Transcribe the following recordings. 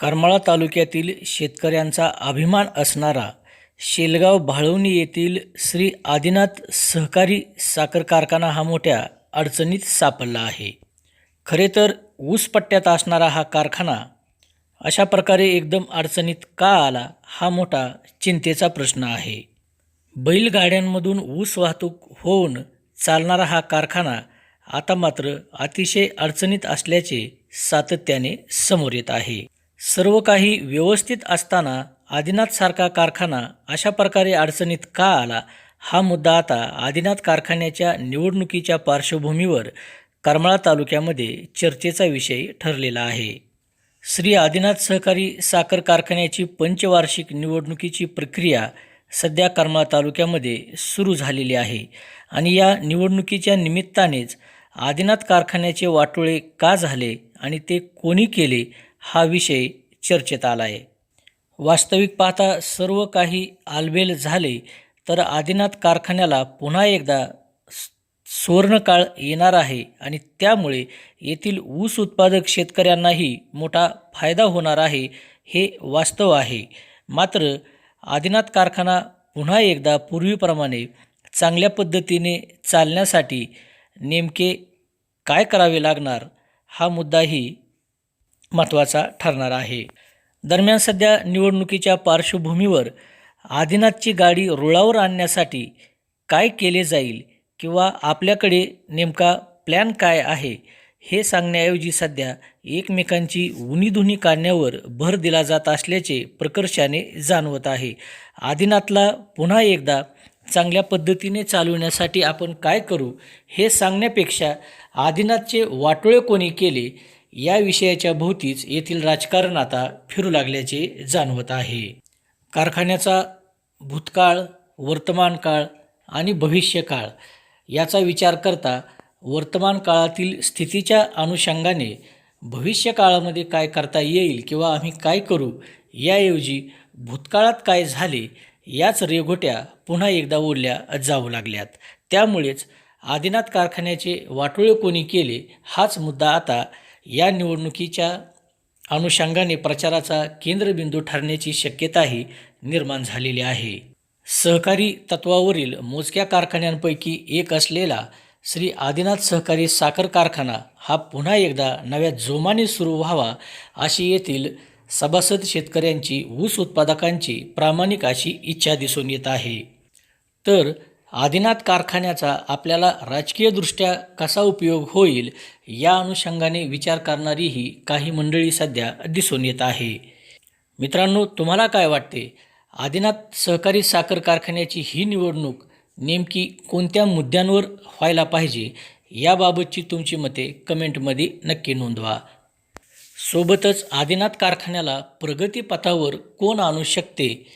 करमाळा तालुक्यातील शेतकऱ्यांचा अभिमान असणारा शेलगाव भाळवणी येथील श्री आदिनाथ सहकारी साखर कारखाना हा मोठ्या अडचणीत सापडला आहे. खरे तर ऊस पट्ट्यात असणारा हा कारखाना अशा प्रकारे एकदम अडचणीत का आला हा मोठा चिंतेचा प्रश्न आहे. बैलगाड्यांमधून ऊस वाहतूक होऊन चालणारा हा कारखाना आता मात्र अतिशय अडचणीत असल्याचे सातत्याने समोर येत आहे. सर्व काही व्यवस्थित असताना आदिनाथसारखा कारखाना अशा प्रकारे अडचणीत का आला? हा मुद्दा आता आदिनाथ कारखान्याच्या निवडणुकीच्या पार्श्वभूमीवर करमाळा तालुक्यामध्ये चर्चेचा विषय ठरलेला आहे. श्री आदिनाथ सहकारी साखर कारखान्याची पंचवार्षिक निवडणुकीची प्रक्रिया सध्या करमाळा तालुक्यामध्ये सुरू झालेली आहे आणि या निवडणुकीच्या निमित्तानेच आदिनाथ कारखान्याचे वाटोळे का झाले आणि ते कोणी केले हा विषय चर्चेत आला आहे वास्तविक पाहता सर्व काही आलबेल झाले तर आदिनाथ कारखान्याला पुन्हा एकदा सुवर्णकाळ येणार आहे आणि त्यामुळे येथील ऊस उत्पादक शेतकऱ्यांनाही मोठा फायदा होणार आहे हे वास्तव आहे. मात्र आदिनाथ कारखाना पुन्हा एकदा पूर्वीप्रमाणे चांगल्या पद्धतीने चालण्यासाठी नेमके काय करावे लागणार हा मुद्दाही महत्त्वाचा ठरणार आहे. दरम्यान सध्या निवडणुकीच्या पार्श्वभूमीवर आदिनाथची गाडी रुळावर आणण्यासाठी काय केले जाईल किंवा आपल्याकडे नेमका प्लॅन काय आहे हे सांगण्याऐवजी सध्या एकमेकांची उनीधुनी काढण्यावर भर दिला जात असल्याचे प्रकर्षाने जाणवत आहे. आदिनाथला पुन्हा एकदा चांगल्या पद्धतीने चालवण्यासाठी आपण काय करू हे सांगण्यापेक्षा आदिनाथचे वाटोळे कोणी केले या विषयाच्या भोवतीच येथील राजकारण आता फिरू लागल्याचे जाणवत आहे. कारखान्याचा भूतकाळ वर्तमान काळ आणि भविष्यकाळ याचा विचार करता वर्तमान काळातील स्थितीच्या अनुषंगाने भविष्य काळामध्ये काय करता येईल किंवा आम्ही काय करू याऐवजी भूतकाळात काय झाले याच रेघोट्या पुन्हा एकदा ओढल्या जाऊ लागल्यात. त्यामुळेच आदिनाथ कारखान्याचे वाटोळे कोणी केले हाच मुद्दा आता या निवडणुकीच्या अनुषंगाने प्रचाराचा केंद्रबिंदू ठरण्याची शक्यताही निर्माण झालेली आहे. सहकारी तत्वावरील मोजक्या कारखान्यांपैकी एक असलेला श्री आदिनाथ सहकारी साखर कारखाना हा पुन्हा एकदा नव्या जोमाने सुरू व्हावा अशी येथील सभासद शेतकऱ्यांची ऊस उत्पादकांची प्रामाणिक अशी इच्छा दिसून येत आहे. तर आदिनाथ कारखान्याचा आपल्याला राजकीयदृष्ट्या कसा उपयोग होईल या अनुषंगाने विचार करणारीही काही मंडळी सध्या दिसून येत आहे. मित्रांनो तुम्हाला काय वाटते? आदिनाथ सहकारी साखर कारखान्याची ही निवडणूक नेमकी कोणत्या मुद्द्यांवर व्हायला पाहिजे याबाबतची तुमची मते कमेंटमध्ये नक्की नोंदवा. सोबतच आदिनाथ कारखान्याला प्रगतीपथावर कोण आणू शकते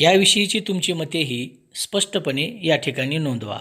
याविषयीची तुमची मतेही स्पष्टपणे या ठिकाणी नोंदवा.